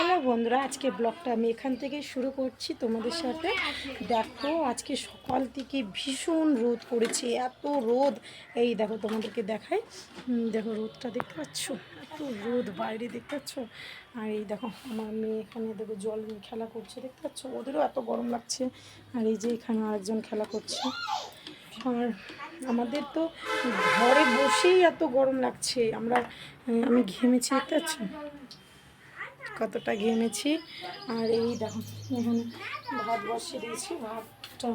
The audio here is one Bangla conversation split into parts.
হ্যালো বন্ধুরা, আজকে ব্লগটা আমি এখান থেকে শুরু করছি তোমাদের সাথে। দেখো, আজকে সকাল থেকে ভীষণ রোদ পড়েছে, এত রোদ। এই দেখো, তোমাদেরকে দেখাই। দেখো, রোদটা দেখতে পাচ্ছ? এত রোদ, বাইরে দেখতে পাচ্ছ? আর এই দেখো, আমার মেয়ে এখানে দেখো জল নিয়ে খেলা করছে, দেখতে পাচ্ছ? ওদেরও এত গরম লাগছে। আর এই যে এখানে আরেকজন খেলা করছে। আর আমাদের তো ঘরে বসেই এত গরম লাগছে। আমরা, আমি ঘেমেছি, দেখতে পাচ্ছ? কতটা ঘেমেছি। আর এই দেখো, এখানে ভাত বসিয়ে দিয়েছি, ভাতটা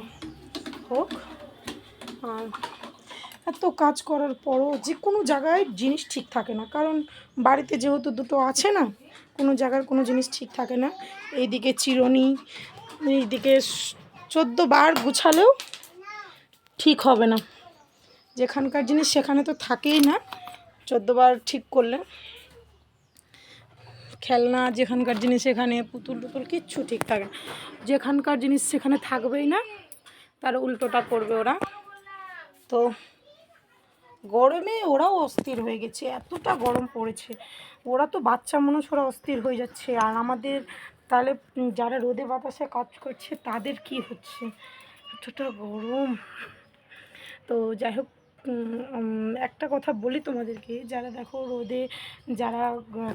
হোক। আর এত কাজ করার পরও যে কোনো জায়গায় জিনিস ঠিক থাকে না। কারণ বাড়িতে যেহেতু দুটো আছে না, কোনো জায়গার কোনো জিনিস ঠিক থাকে না। এইদিকে চিরনি, এইদিকে চোদ্দ বার গুছালেও ঠিক হবে না। যেখানকার জিনিস সেখানে তো থাকেই না। চোদ্দোবার ঠিক করলে খেলনা, যেখানকার জিনিস সেখানে, পুতুল টুতুল কিচ্ছু ঠিক থাকে না। যেখানকার জিনিস সেখানে থাকবেই না, তার উল্টোটা করবে ওরা। তো গরমে ওরাও অস্থির হয়ে গেছে, এতটা গরম পড়েছে। ওরা তো বাচ্চা মানুষ, ওরা অস্থির হয়ে যাচ্ছে। আর আমাদের তাহলে যারা রোদে বাতাসে কাজ করছে, তাদের কি হচ্ছে? এতটা গরম। তো যাই হোক একটা কথা বলি তোমাদেরকে, যারা দেখো রোদে যারা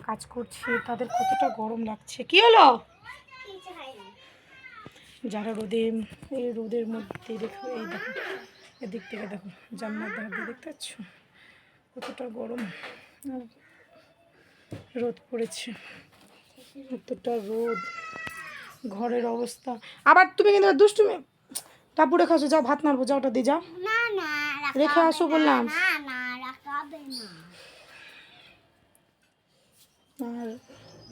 কাজ করছে, তাদের কতটা গরম লাগছে। কি হলো? যারা রোদে, এই রোদের মধ্যে দেখো, এই দেখো, এদিক থেকে দেখো জান্নার ধার দিয়ে দেখতে পাচ্ছ? কতটা গরম। আর রোদ পড়েছে, এতটা রোদ, ঘরের অবস্থা। আবার তুমি কিন্তু দুষ্টুমি, টাপুরে খাসো যাও ভাত মারবো যাও ওটা দিয়ে যাও। না না। রেখে আসো বললাম। না না রাখাবে না। আর